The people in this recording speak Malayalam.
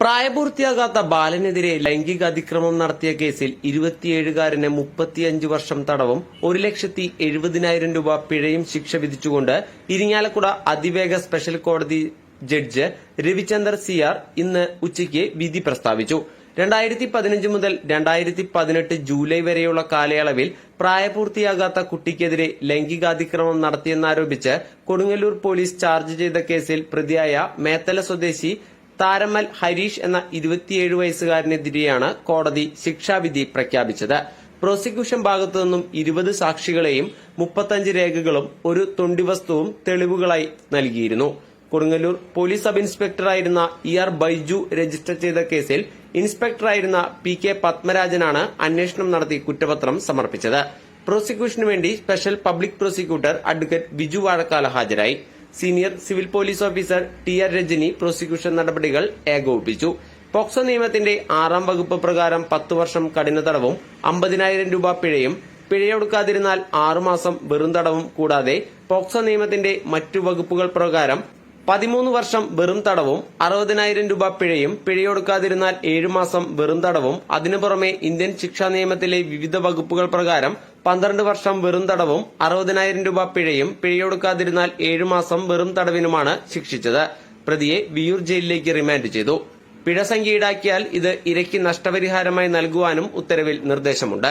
പ്രായപൂർത്തിയാകാത്ത ബാലനെതിരെ ലൈംഗിക അതിക്രമം നടത്തിയ കേസിൽ ഇരുപത്തിയേഴുകാരന് മുപ്പത്തിയഞ്ച് വർഷം തടവും ഒരു ലക്ഷത്തി എഴുപതിനായിരം രൂപ പിഴയും ശിക്ഷ വിധിച്ചുകൊണ്ട് ഇരിങ്ങാലക്കുട അതിവേഗ സ്പെഷ്യൽ കോടതി ജഡ്ജ് രവിചന്ദർ സിയാർ ഇന്ന് ഉച്ചയ്ക്ക് വിധി പ്രസ്താവിച്ചു. രണ്ടായിരത്തി പതിനഞ്ച് മുതൽ രണ്ടായിരത്തി പതിനെട്ട് ജൂലൈ വരെയുള്ള കാലയളവിൽ പ്രായപൂർത്തിയാകാത്ത കുട്ടിക്കെതിരെ ലൈംഗികാതിക്രമം നടത്തിയെന്നാരോപിച്ച് കൊടുങ്ങല്ലൂർ പോലീസ് ചാർജ് ചെയ്ത കേസിൽ പ്രതിയായ മേത്തല സ്വദേശി താരമൽ ഹരീഷ് എന്ന ഇരുപത്തിയേഴ് വയസ്സുകാരനെതിരെയാണ് കോടതി ശിക്ഷാവിധി പ്രഖ്യാപിച്ചത്. പ്രോസിക്യൂഷൻ ഭാഗത്തുനിന്നും ഇരുപത് സാക്ഷികളെയും മുപ്പത്തഞ്ച് രേഖകളും ഒരു തൊണ്ടിവസ്തുവും തെളിവുകളായി നൽകിയിരുന്നു. കൊടുങ്ങല്ലൂർ പോലീസ് സബ് ഇൻസ്പെക്ടറായിരുന്ന ഇ ആർ ബൈജു രജിസ്റ്റർ ചെയ്ത കേസിൽ ഇൻസ്പെക്ടറായിരുന്ന പി കെ പത്മരാജനാണ് അന്വേഷണം നടത്തി കുറ്റപത്രം സമർപ്പിച്ചത്. പ്രോസിക്യൂഷനു വേണ്ടി special public prosecutor advocate Biju Vazhakkala ഹാജരായി. Senior civil police officer T R Rajani prosecution നടപടികൾ ഏകോപിപ്പിച്ചു. പോക്സോ നിയമത്തിന്റെ ആറാം വകുപ്പ് പ്രകാരം പത്ത് വർഷം കഠിന തടവും അമ്പതിനായിരം രൂപ പിഴയും പിഴയൊടുക്കാതിരുന്നാൽ ആറുമാസം വെറും തടവും കൂടാതെ പോക്സോ നിയമത്തിന്റെ മറ്റു വകുപ്പുകൾ പ്രകാരം പതിമൂന്ന് വർഷം വെറും തടവും അറുപതിനായിരം രൂപ പിഴയും പിഴയൊടുക്കാതിരുന്നാൽ ഏഴുമാസം വെറും തടവും അതിനു പുറമെ ഇന്ത്യൻ ശിക്ഷാ നിയമത്തിലെ വിവിധ വകുപ്പുകൾ പ്രകാരം പന്ത്രണ്ട് വർഷം വെറും തടവും അറുപതിനായിരം രൂപ പിഴയും പിഴയൊടുക്കാതിരുന്നാൽ ഏഴുമാസം വെറും തടവിനുമാണ് ശിക്ഷിച്ചത്. പ്രതിയെ വിയൂർ ജയിലിലേക്ക് റിമാൻഡ് ചെയ്തു. പിഴ സംഖ്യ ഈടാക്കിയാൽ ഇത് ഇരയ്ക്ക് നഷ്ടപരിഹാരമായി നൽകുവാനും ഉത്തരവിൽ നിർദ്ദേശമുണ്ട്.